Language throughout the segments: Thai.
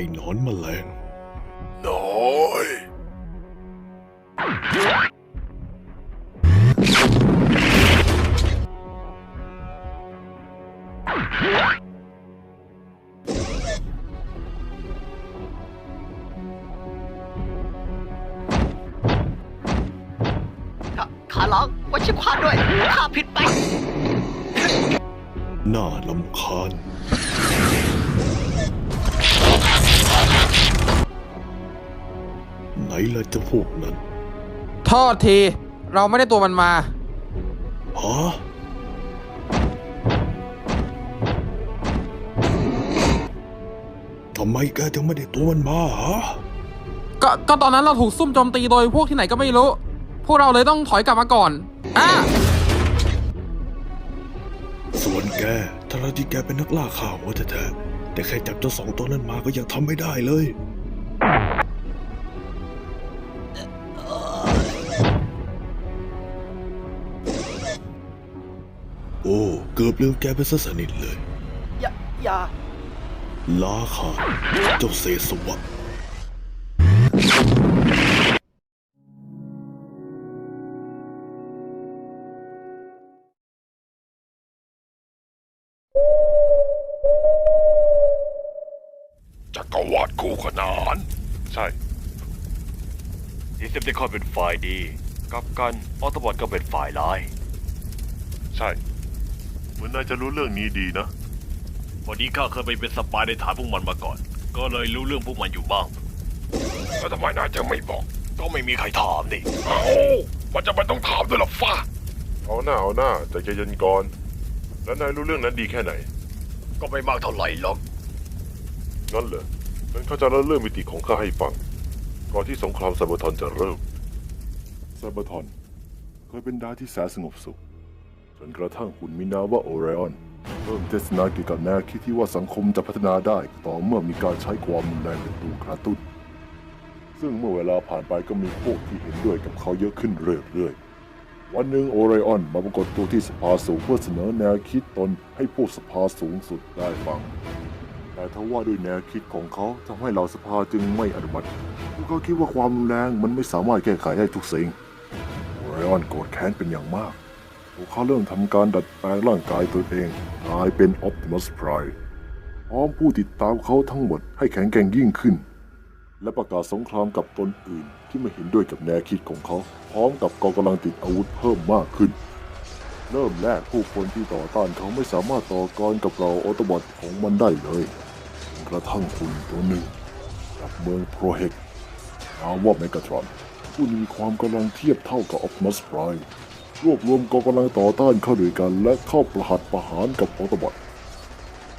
อ้หนอนแมลง น้อย ขขาร้องว่าชิบควาด้วยข้าผิดไป น่าลำคาญ ล่ะเจ้าพวกนั้นโทษที เราไม่ได้ตัวมันมาฮะทำไมแกถึงไม่ได้ตัวมันมาฮะก็ก็ตอนนั้นเราถูกซุ่มโจมตีโดยพวกที่ไหนก็ไม่รู้ พวกเราเลยต้องถอยกลับมาก่อนอะส่วนแกถ้าเราที่แกเป็นนักล่าข่าวหัวแท้ๆแต่แค่จับเจ้าสองตัวนั้นมาก็ยังทำไม่ได้เลย โอ้ เกือบลืมแกไปซะสนิทเลย อย่า อย่า ลาขาดเจ้าเศษสวะจักรวรรดิคู่ขนาน ใช่ดีเซปติคอนเป็นฝ่ายดีกลับกันออโตบอทก็เป็นฝ่ายร้าย ใช่เหมื อนนายจะรู้เรื่องนี้ดีนะ พอดีข้าเคยไปเป็นสปายในฐานพวกมันมาก่อน ก็เลยรู้เรื่องพวกมันอยู่บ้าง แล้วทำไมนายจะไม่บอก ก็ไม่มีใครถามนี่เอ้ามันจะไม่ต้องถามด้วยหรอฟ้าเอาหน้าเอาหน้าใจเย็นๆก่อน แล้วนายรู้เรื่องนั้นดีแค่ไหน ก็ไม่มากเท่าไหร่หรอกงั้นเหรองั้นเขาจะเล่าเรื่องมิติของข้าให้ฟัง ก่อนที่สงครามไซเบอร์ทอนจะเริ่มไซเบอร์ทอนเคยเป็นดาวที่แสนสงบสุข จนกระทั่งหุ่นมินาว่าโอไรออนเริ่มเทศนาเกี่ยวกับแนวคิดที่ว่าสังคมจะพัฒนาได้ต่อเมื่อมีการใช้ความรุนแรงเป็นตัวกระตุ้น ซึ่งเมื่อเวลาผ่านไปก็มีพวกที่เห็นด้วยกับเขาเยอะขึ้นเรื่อยๆ วันหนึ่งโอไรออนมาปรากฏตัวที่สภาสูงเพื่อเสนอแนวคิดตนให้พวกสภาสูงสุดได้ฟัง แต่ทว่าด้วยแนวคิดของเขาทำให้เหล่าสภาจึงไม่อนุมัติพวกเขาคิดว่าความรุนแรงมันไม่สามารถแก้ไขได้ทุกสิ่งโอไรออนโกรธแค้นเป็นอย่างมาก พวกเขาเริ่มทำการดัดแปลงร่างกายตัวเองกลายเป็นออ t ติมัสไพร์พร้อมผู้ติดตามเขาทั้งหมดให้แข็งแกร่งยิ่งขึ้น และประกาศสงครามกับตนอื่นที่ไม่เห็นด้วยกับแนวคิดของเขา พร้อมกับกองกำลังติดอาวุธเพิ่มมากขึ้น เริ่มแรกผู้คนที่ต่อต้านเขาไม่สามารถต่อกรกับเราออโตบอทของมันได้เลยจนกระทั่งคุณตัวหนึ่งจากเมืองโปรเฮกนามว่าเมกาทรอนผู้มีความกำลังเทียบเท่ากับออ t ติมัสไพร์ รวบรวมกองกำลังต่อต้านเข้าด้วยกันและเข้าประหัตประหารกับออโตบอท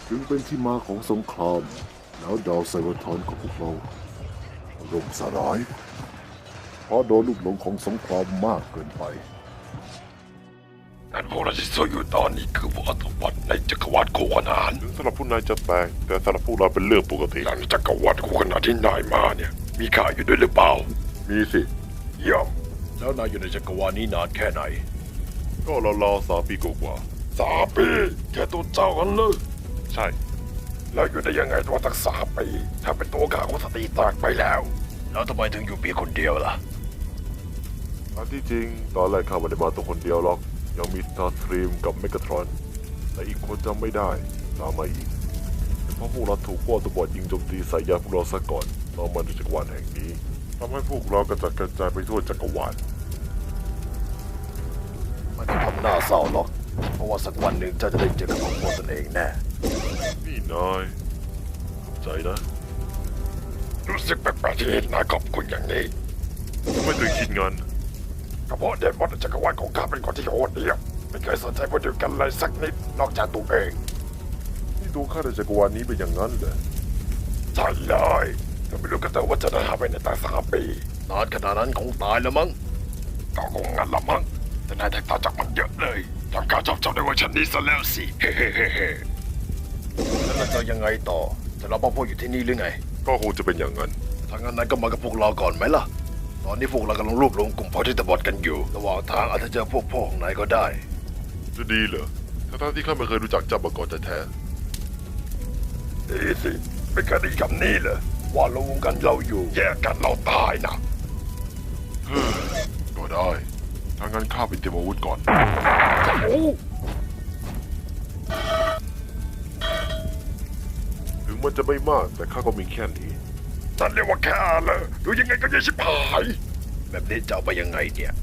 จึงเป็นที่มาของสงคราม แล้วดาวไซเบอร์ทอนของพวกเราล่มสลาย เพราะโดนลูกหลงของสงครามมากเกินไปนั่นพวกเราที่สู้อยู่ตอนนี้คือพวกอัตวัตในจักรวาลคู่ขนานถึงสำหรับผู้นายจะแปลกแต่สำหรับพวกเราเป็นเรื่องปกติหลังจักรวาลคู่ขนานที่นายมาเนี่ย มีข่าอยู่ด้วยหรือเปล่า มีสิเยี่ยม แล้วนายอยู่ในจักรวาลนี้นานแค่ไหน ก็ราวๆสามปีกว่าสามปีแค่ตัวเจ้ากันเลย ๆใช่ แล้วอยู่ได้ยังไงตัวตั้งสามปี ถ้าเป็นตัวข้าก็สติแตกไปแล้ว แล้วทำไมถึงอยู่เพียงคนเดียวล่ะ อันที่จริง ตอนแรกข้าไม่ได้มาตัวคนเดียวหรอก ยังมีสตาร์สตรีมกับเมกาทรอน แต่อีกคนจำไม่ได้ตามมาอีกแต่เพราะพวกเราถูกพวกตัวบอดยิงโจมตีใส่ยาพวกเราซะก่อนตอนมาในจักรวาลแห่งนี้ ทำให้พวกเรากระจัดกระจายไปทั่วจักรวาลมันจะทำหน้าเศร้าหรอก เพราะว่าสักวันหนึ่งเจ้าจะได้เจอกับของพวกตนเองแน่ นี่นายขอบใจนะ รู้สึกแปลกๆที่เห็นนายขอบคุณอย่างนี้ไม่เคยคิดงานกระเพาะเดมอนในจักรวาลของข้าเป็นคนที่โหดเหี้ยมไม่เคยสนใจพวกเดียวกันเลยสักนิดนอกจากตัวเอง นี่ตัวข้าในจักรวาลนี้เป็นอย่างนั้นเหรอใช่เลย แต่ไม่รู้กันแต่ว่าจะได้หาไปในตั้งสามปีนานขนาดนั้นคงตายแล้วมั้งก็คงงั้นละมั้งแต่นายแตกต่างจากมันเยอะเลยทำการชอบชอบในเวอร์ชันนี้ซะแล้วสิเฮ้เฮ้เฮ้เฮ้แล้วเราจะยังไงต่อจะเราบ้าพวกอยู่ที่นี่หรือไง ก็คงจะเป็นอย่างนั้นถ้างั้นนายก็มากับพวกเราก่อนไหมล่ะ ตอนนี้พวกเรากำลังรวบรวมกลุ่มพอที่ตบอดกันอยู่ ระหว่างทางอาจจะเจอพวกพ่อของนายก็ได้ จะดีเหรอทั้งๆที่ข้าไม่เคยรู้จักเจ้ามาก่อนแท้ดีสิไม่ไม่เคยได้ยินคำนี้เลย ว่าราวงกันเราอยู่ แยกกันเราตายนะเฮ้ยก็ได้ ถ้างั้นข้าไปเตรียมอาวุธก่อนโอ้ถึงมันจะไม่มากแต่ข้าก็มีแค่นี้ฉันเรียกว่าแค่เลยดูยังไงก็ยังชิบหาย แบบนี้จะเอาไปยังไงเนี่ย